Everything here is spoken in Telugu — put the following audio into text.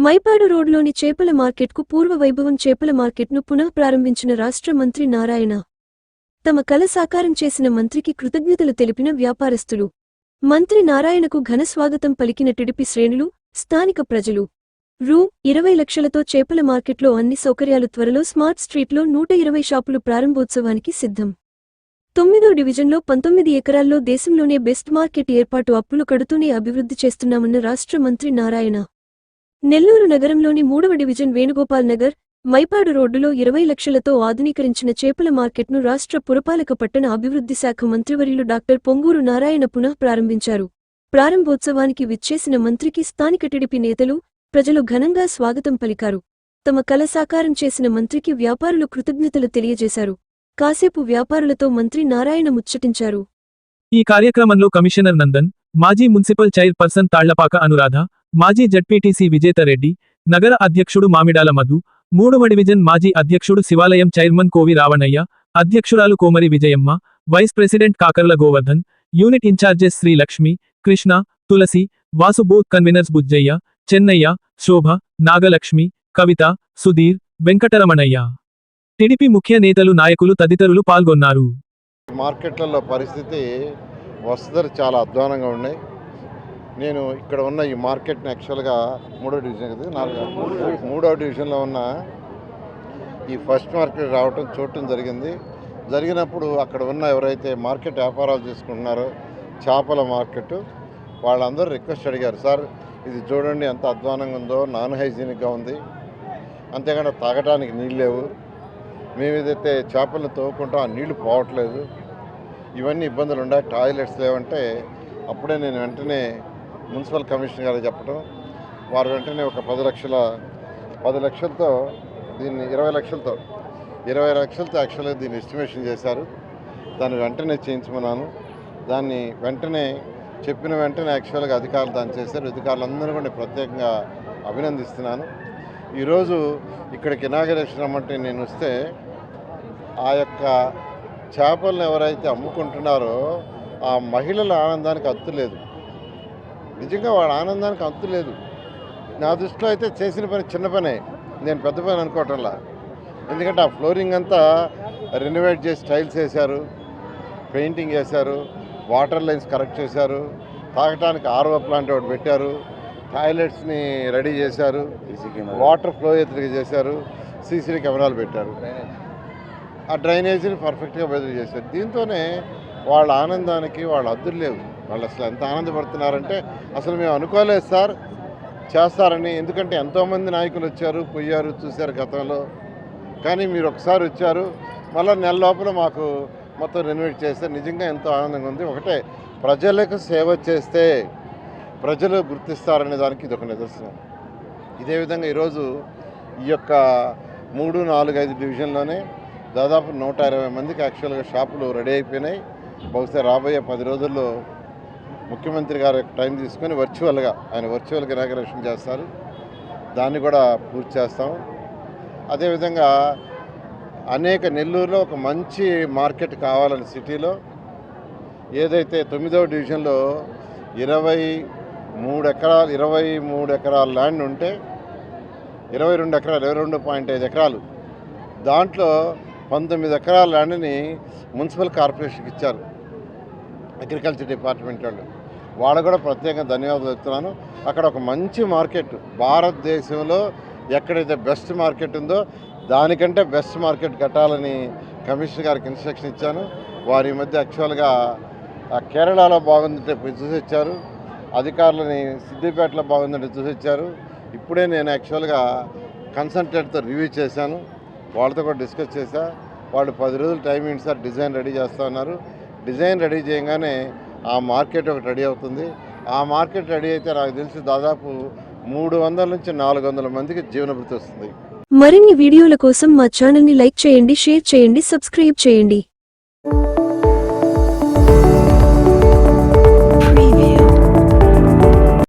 మైపాడు రోడ్లోని చేపల మార్కెట్కు పూర్వ వైభవం చేపల మార్కెట్ను పునః ప్రారంభించిన రాష్ట్ర మంత్రి నారాయణ. తమ కల సాకారం చేసిన మంత్రికి కృతజ్ఞతలు తెలిపిన వ్యాపారస్తులు. మంత్రి నారాయణకు ఘన స్వాగతం పలికిన టిడిపి శ్రేణులు స్థానిక ప్రజలు. రూ. ఇరవై లక్షలతో చేపల మార్కెట్లో అన్ని సౌకర్యాలు త్వరలో స్మార్ట్ స్ట్రీట్లో నూట ఇరవై షాపులు ప్రారంభోత్సవానికి సిద్ధం. తొమ్మిదో డివిజన్లో పంతొమ్మిది ఎకరాల్లో దేశంలోనే బెస్ట్ మార్కెట్ ఏర్పాటు అప్పులు కడుతూనే అభివృద్ధి చేస్తున్నామన్న రాష్ట్ర మంత్రి నారాయణ. నెల్లూరు నగరంలోని మూడవ డివిజన్ వేణుగోపాల్ నగర్ మైపాడు రోడ్డులో ఇరవై లక్షలతో ఆధునీకరించిన చేపల మార్కెట్ను రాష్ట్ర పురపాలక పట్టణ అభివృద్ధి శాఖ మంత్రివర్యులు డాక్టర్ పొంగూరు నారాయణ పునః ప్రారంభించారు. ప్రారంభోత్సవానికి విచ్చేసిన మంత్రికి స్థానిక టిడిపి నేతలు ప్రజలు ఘనంగా స్వాగతం పలికారు. తమ కల సాకారం చేసిన మంత్రికి వ్యాపారులు కృతజ్ఞతలు తెలియజేశారు. కాసేపు వ్యాపారులతో మంత్రి నారాయణ ముచ్చటించారు. ఈ కార్యక్రమంలో కమిషనర్ నందన్ మాజీ మున్సిపల్ చైర్పర్సన్ తాళ్ళపాక అనురాధ మాజీ జడ్పీటీసీ విజేతారెడ్డి నగర అధ్యక్షుడు మామిడాల మధు మూడవ డివిజన్ మాజీ అధ్యక్షుడు శివాలయం చైర్మన్ కోవి రావణయ్య అధ్యక్షురాలు Komari Vijayamma vice president Kakarla Govardhan unit incharges Sri Lakshmi Krishna Tulasi Vasu booth conveners Bujjaiah Chennaiah Shobha Nagalakshmi Kavitha Sudheer Venkataramanaiah. TDP ముఖ్య నేతలు నాయకులు తదితరులు పాల్గొన్నారు. మార్కెట్లలో పరిస్థితి వసతులు చాలా అధ్వానంగా ఉన్నాయి. నేను ఇక్కడ ఉన్న ఈ మార్కెట్ని యాక్చువల్గా మూడో డివిజన్ కదా నాలుగో. మూడో డివిజన్లో ఉన్న ఈ ఫస్ట్ మార్కెట్ రావటం చూడటం జరిగింది. జరిగినప్పుడు అక్కడ ఉన్న ఎవరైతే మార్కెట్ వ్యాపారాలు చేసుకుంటున్నారో చేపల మార్కెట్ వాళ్ళందరూ రిక్వెస్ట్ అడిగారు సార్ ఇది చూడండి ఎంత అధ్వానంగా ఉందో నాన్ హైజీనిక్గా ఉంది. అంతేకాకుండా తాగడానికి నీళ్ళు లేవు. మేము ఏదైతే చేపలను తవ్వుకుంటాం ఆ నీళ్ళు పోవట్లేదు. ఇవన్నీ ఇబ్బందులు ఉన్నాయి టాయిలెట్స్ లేవంటే అప్పుడే నేను వెంటనే మున్సిపల్ కమిషనర్ గారు చెప్పడం వారు వెంటనే ఒక పది లక్షల పది లక్షలతో దీన్ని ఇరవై లక్షలతో ఇరవై లక్షలతో యాక్చువల్గా దీన్ని ఎస్టిమేషన్ చేశారు. దాన్ని వెంటనే చేయించమన్నాను దాన్ని వెంటనే చెప్పిన వెంటనే యాక్చువల్గా అధికారులు దాన్ని చేశారు. అధికారులందరూ కూడా ప్రత్యేకంగా అభినందిస్తున్నాను. ఈరోజు ఇక్కడికి ఇనాగరేషన్ రమ్మంటే నేను వస్తే ఆ యొక్క చేపలను ఎవరైతే అమ్ముకుంటున్నారో ఆ మహిళల ఆనందానికి అత్తులేదు. నిజంగా వాళ్ళ ఆనందానికి అంతు లేదు. నా దృష్టిలో అయితే చేసిన పని చిన్న పనే. నేను పెద్ద పని అనుకోవటంలా. ఎందుకంటే ఆ ఫ్లోరింగ్ అంతా రెనోవేట్ చేసి టైల్స్ వేశారు పెయింటింగ్ వేశారు వాటర్ లైన్స్ కరెక్ట్ చేశారు తాగటానికి ఆర్ఓ ప్లాంట్ ఒకటి పెట్టారు టాయిలెట్స్ని రెడీ చేశారు వాటర్ ఫ్లో ఎదురుగా చేశారు సీసీ కెమెరాలు పెట్టారు. ఆ డ్రైనేజీని పర్ఫెక్ట్గా బదిలీ చేశారు. దీంతోనే వాళ్ళ ఆనందానికి వాళ్ళ అద్దులు లేవు. వాళ్ళు అసలు ఎంత ఆనందపడుతున్నారంటే అసలు మేము అనుకోలేదు సార్ చేస్తారని. ఎందుకంటే ఎంతోమంది నాయకులు వచ్చారు పోయారు చూశారు గతంలో. కానీ మీరు ఒకసారి వచ్చారు మళ్ళీ నెల లోపల మాకు మొత్తం రెనోవేట్ చేస్తే నిజంగా ఎంతో ఆనందంగా ఉంది. ఒకటే ప్రజలకు సేవ చేస్తే ప్రజలు గుర్తిస్తారనే దానికి ఇది ఒక నిదర్శనం. ఇదే విధంగా ఈరోజు ఈ యొక్క మూడు నాలుగు ఐదు డివిజన్లోనే దాదాపు నూట ఇరవై మందికి యాక్చువల్గా షాపులు రెడీ అయిపోయినాయి. బహుశా రాబోయే పది రోజుల్లో ముఖ్యమంత్రి గారు టైం తీసుకొని వర్చువల్గా ఆయన వర్చువల్గా ఇనాగరేషన్ చేస్తారు. దాన్ని కూడా పూర్తి చేస్తాం. అదేవిధంగా అనేక నెల్లూరులో ఒక మంచి మార్కెట్ కావాలని సిటీలో ఏదైతే తొమ్మిదవ డివిజన్లో ఇరవై మూడు ఎకరాలు ఇరవై మూడు ఎకరాల ల్యాండ్ ఉంటే ఇరవై రెండు ఎకరాలు ఇరవై రెండు పాయింట్ ఐదు ఎకరాలు. దాంట్లో పంతొమ్మిది ఎకరాల ల్యాండ్ని మున్సిపల్ కార్పొరేషన్కి ఇచ్చారు. అగ్రికల్చర్ డిపార్ట్మెంట్ వాళ్ళు. వాళ్ళు కూడా ప్రత్యేకంగా ధన్యవాదాలు చెప్తున్నాను. అక్కడ ఒక మంచి మార్కెట్ భారతదేశంలో ఎక్కడైతే బెస్ట్ మార్కెట్ ఉందో దానికంటే బెస్ట్ మార్కెట్ కట్టాలని కమిషనర్ గారికి ఇన్స్ట్రక్షన్ ఇచ్చాను. వారి మధ్య యాక్చువల్గా కేరళలో బాగుందంటే చూసి వచ్చారు. అధికారులని సిద్దిపేటలో బాగుందంటే చూసి వచ్చారు. ఇప్పుడే నేను యాక్చువల్గా కన్సల్టెంట్తో రివ్యూ చేశాను. వాళ్ళతో కూడా డిస్కస్ చేశా. వాళ్ళు పది రోజులు టైం ఏంటి సార్ డిజైన్ రెడీ చేస్తా ఉన్నారు. డిజైన్ రెడీ చేయగానే ఆ మార్కెట్ ఒకటి రెడీ అవుతుంది. ఆ మార్కెట్ రెడీ అయితే నాకు తెలిసి దాదాపు మూడు వందల నుంచి నాలుగు వందల మందికి జీవనభృతి వస్తుంది. మరిన్ని వీడియోల కోసం మా ఛానల్ని లైక్ చేయండి షేర్ చేయండి సబ్స్క్రైబ్ చేయండి.